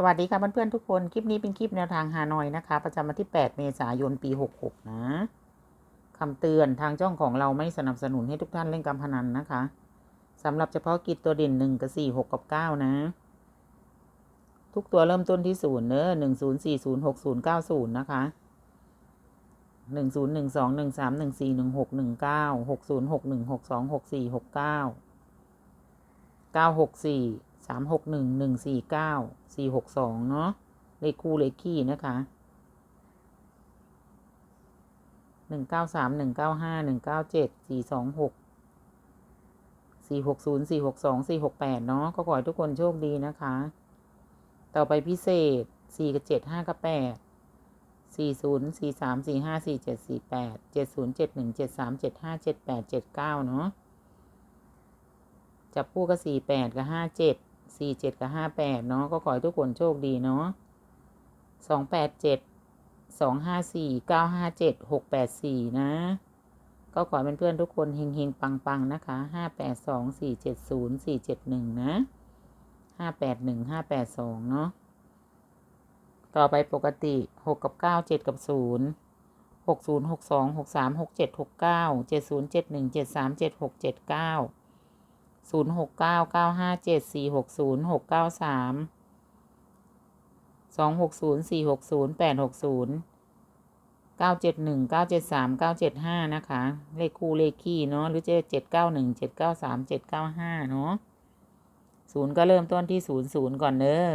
สวัสดีค่ะเพื่อนๆทุกคน คลิปนี้เป็นคลิปแนวทางฮานอยนะคะ ประจำวันที่ 8 เมษายน ปี 66 นะคำเตือนทางจ้องของเราไม่สนับสนุนให้ทุกท่านเล่นการพนันนะคะสำหรับเฉพาะกิจตัวเด่น 1 กับ 4 6 กับ 9 นะ ทุกตัวเริ่มต้นที่ศูนย์เนอะหนึ่งศูนย์สี่ศูนย์หกศูนย์เก้าศูนย์นะคะหนึ่งศูนย์หนึ่งสองหนึ่งสามหนึ่งสี่หนึ่งหกหนึ่งเก้าหกศูนย์หกหนึ่งหกสองหกสี่หกเก้าเก้าหกสี่ สามหกหนึ่งหนึ่งสี่เก้าสี่หกสองเนาะเลขคู่เลขคี่นะคะหนึ่งเก้าสามหนึ่งเก้าห้าหนึ่งเก้าเจ็ดสี่สองหกสี่หกศูนย์สี่หกสองสี่หกแปดเนาะก็ขอให้ทุกคนโชคดีนะคะ ต่อไปพิเศษสี่กับเจ็ดห้ากับแปดสี่ศูนย์สี่สามสี่ห้าสี่เจ็ดสี่แปดเจ็ดศูนย์เจ็ดหนึ่งเจ็ดสามเจ็ดห้าเจ็ดแปดเจ็ดเก้าเนาะจับคู่กับสี่แปดกับห้าเจ็ด สี่เจ็ดกับห้าแปดเนาะก็ขอให้ทุกคนโชคดีเนาะสองแปดเจ็ดสองห้าสี่เก้าห้าเจ็ดหกแปดสี่นะ ก็ขอเป็นเพื่อนทุกคนเฮงๆ ปังๆ นะคะห้าแปดสองสี่เจ็ดศูนย์สี่เจ็ดหนึ่งนะห้าแปดหนึ่งห้าแปดสองเนาะต่อไปปกติหกกับเก้าเจ็ดกับศูนย์หกศูนย์หกสองหกสามหกเจ็ดหกเก้าเจ็ดศูนย์เจ็ดหนึ่งเจ็ดสามเจ็ดหกเจ็ดเก้า ศูนย์หกเก้าเก้าห้าเจ็ดสี่หกศูนย์หกเก้าสามสองหกศูนย์สี่หกศูนย์แปดหกศูนย์เก้าเจ็ดหนึ่งเก้าเจ็ดสามเก้าเจ็ดห้านะคะ เลขคู่เลขคี่เนาะหรือจะเจ็ดเก้าหนึ่งเจ็ดเก้าสามเจ็ดเก้าห้าเนาะศูนย์ก็เริ่มต้นที่ศูนย์ศูนย์ก่อนเด้อ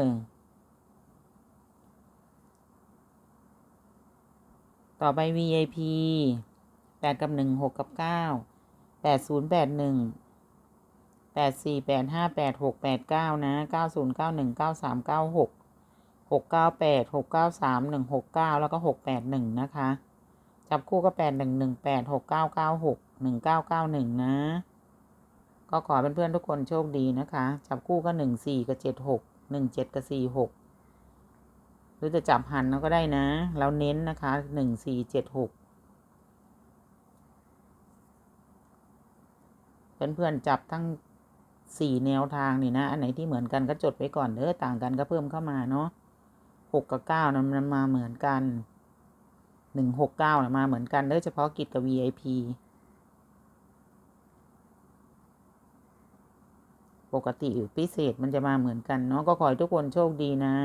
ต่อไป VIP แปดกับหนึ่งหกกับเก้าแปดศูนย์ แปดสี่แปดห้าแปดหกแปดเก้านะเก้าศูนย์เก้าหนึ่งเก้าสามเก้าหกหกเก้าแปดหกเก้าสามหนึ่งหกเก้าแล้วก็หกแปดหนึ่งนะคะ จับคู่ก็แปดหนึ่งหนึ่งแปดหกเก้าเก้าหกหนึ่งเก้าเก้าหนึ่งนะ ก็ขอเพื่อนๆทุกคนโชคดีนะคะ จับคู่ก็หนึ่งสี่กับเจ็ดหกหนึ่งเจ็ดกับสี่หกหรือจะจับหันเราก็ได้นะเราเน้นนะคะหนึ่งสี่เจ็ดหกเพื่อนๆจับทั้ง สี่แนวทางนี่นะ อันไหนที่เหมือนกันก็จดไว้ก่อนเด้อต่างกันก็เพิ่มเข้ามาเนาะหกกับเก้านะมันมาเหมือนกันหนึ่งหกเก้านะมาเหมือนกันเด้อเฉพาะกิจกับ VIP ปกติหรือพิเศษมันจะมาเหมือนกันเนาะก็ขอให้ทุกคนโชคดีนะ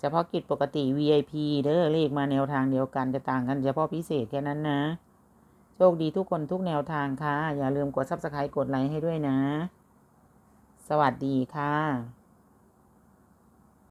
เฉพาะกิจปกติ VIP เด้อเลขมาแนวทางเดียวกันจะต่างกันเฉพาะพิเศษแค่นั้นนะ โชคดีทุกคนทุกแนวทางค่ะ อย่าลืมกด subscribe กดไลค์ให้ด้วยนะ สวัสดีค่ะ